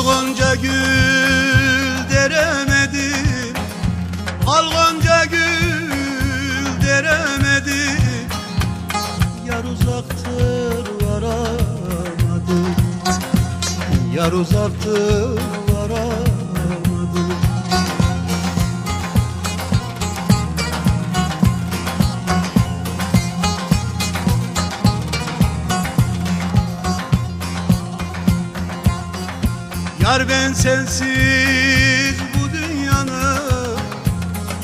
Gonca gül deremedim Al gonca gül deremedim Yar uzaktır varamadım Yar uzaktır varamadım Yar ben sensiz bu dünyanın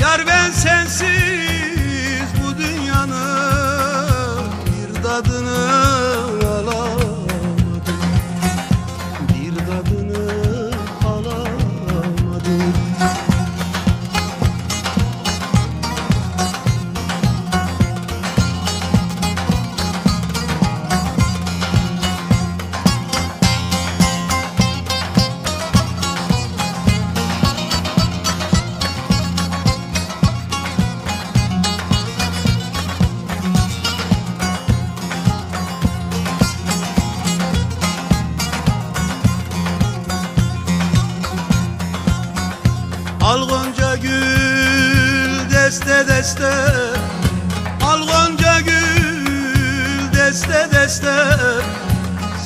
Yar ben sensiz bu dünyanın Bir tadını Al gonca gül deste deste. Al gonca gül deste deste.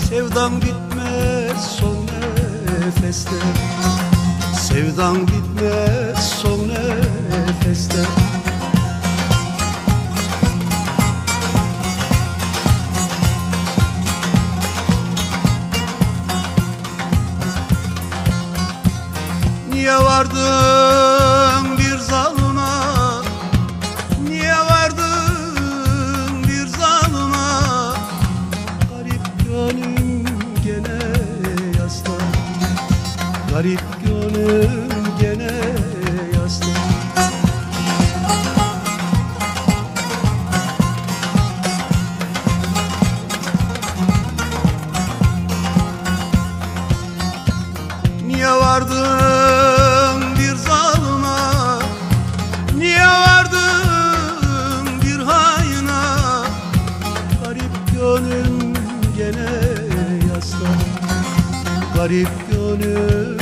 Sevdam bitmez son nefeste. Sevdam bitmez Niye vardın bir zalıma Niye vardın bir zalıma Garip gönlüm gene yasta. Garip gönlüm gene yasta. Niye Garip gönlüm